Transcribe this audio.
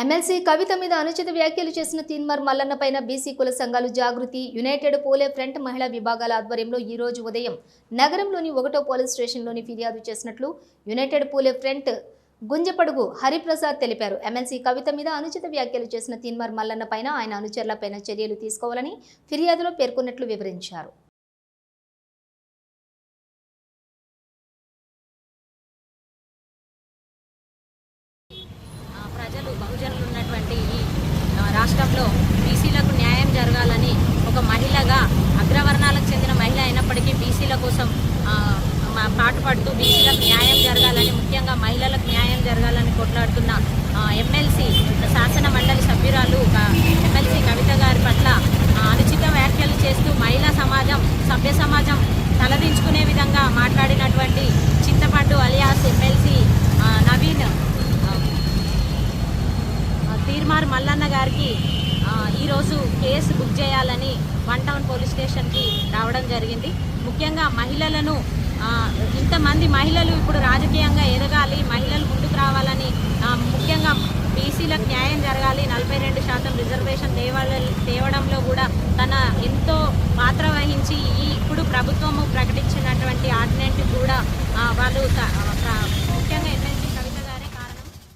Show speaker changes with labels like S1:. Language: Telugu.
S1: ఎమ్మెల్సీ కవిత మీద అనుచిత వ్యాఖ్యలు చేసిన తీన్మార్ మల్లన్న పైన బీసీ కుల సంఘాలు జాగృతి యునైటెడ్ పోలే ఫ్రంట్ మహిళా విభాగాల ఆధ్వర్యంలో ఈ రోజు ఉదయం నగరంలోని ఒకటో పోలీస్ స్టేషన్లోని ఫిర్యాదు చేసినట్లు యునైటెడ్ పోలే ఫ్రంట్ గుంజపడుగు హరిప్రసాద్ తెలిపారు. ఎమ్మెల్సీ కవిత మీద అనుచిత వ్యాఖ్యలు చేసిన తీన్మార్ మల్లన్న పైన ఆయన అనుచరులపైన చర్యలు తీసుకోవాలని ఫిర్యాదులో పేర్కొన్నట్లు వివరించారు.
S2: ప్రజలు ఉన్నటువంటి ఈ రాష్ట్రంలో బీసీలకు న్యాయం జరగాలని ఒక మహిళగా అగ్రవర్ణాలకు చెందిన మహిళ అయినప్పటికీ బీసీల కోసం పాటుపడుతూ బీసీలకు న్యాయం జరగాలని ముఖ్యంగా మహిళలకు న్యాయం జరగాలని కొట్లాడుతున్న ఎమ్మెల్సీ శాసన మండలి సభ్యురాలు ఎమ్మెల్సీ కవిత గారి పట్ల అనుచిత వ్యాఖ్యలు చేస్తూ మహిళా సమాజం సభ్య సమాజం తలదించుకునే విధంగా మాట్లాడినటువంటి తీర్మార్ మల్లన్న గారికి ఈరోజు కేసు బుక్ చేయాలని వన్ టౌన్ పోలీస్ స్టేషన్కి రావడం జరిగింది. ముఖ్యంగా మహిళలను ఇంతమంది మహిళలు ఇప్పుడు రాజకీయంగా ఎదగాలి మహిళలు ముందుకు రావాలని ముఖ్యంగా బీసీలకు న్యాయం జరగాలి నలభై రెండు శాతం రిజర్వేషన్ తేవాల తేవడంలో కూడా తన ఎంతో